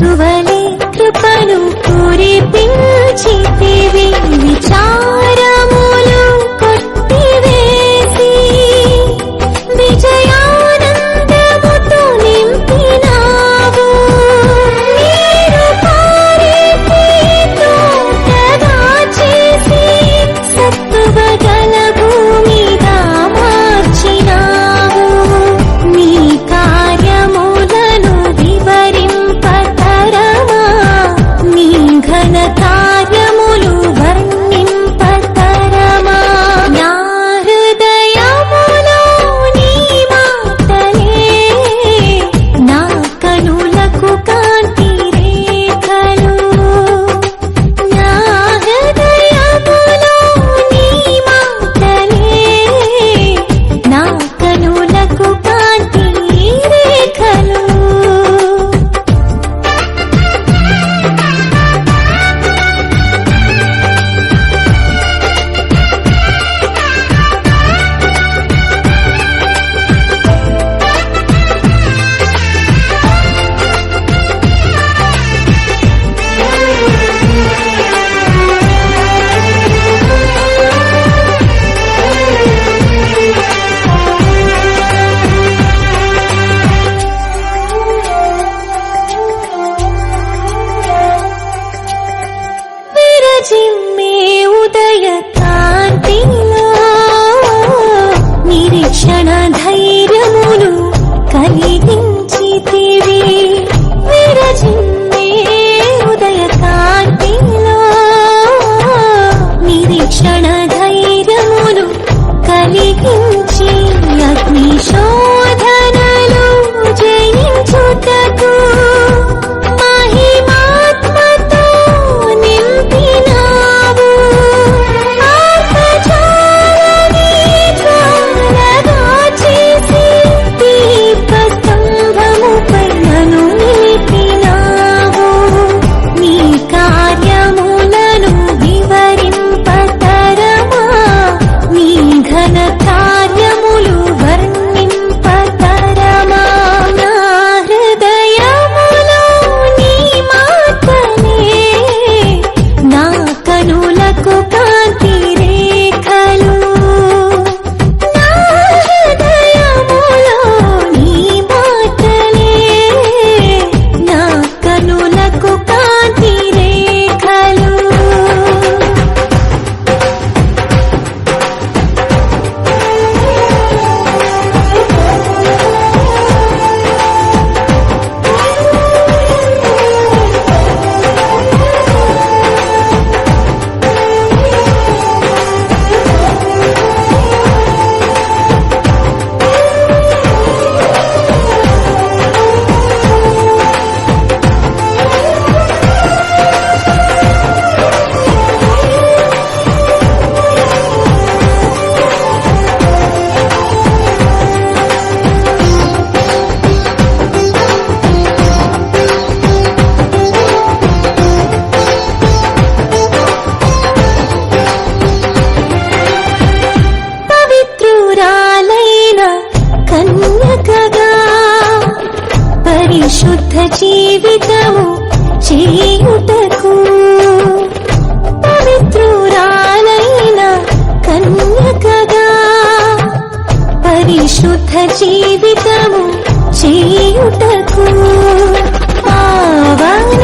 మంచువలే కృపను కురిపించితివి. విచార జీవితము చేయుటకు ఆవాన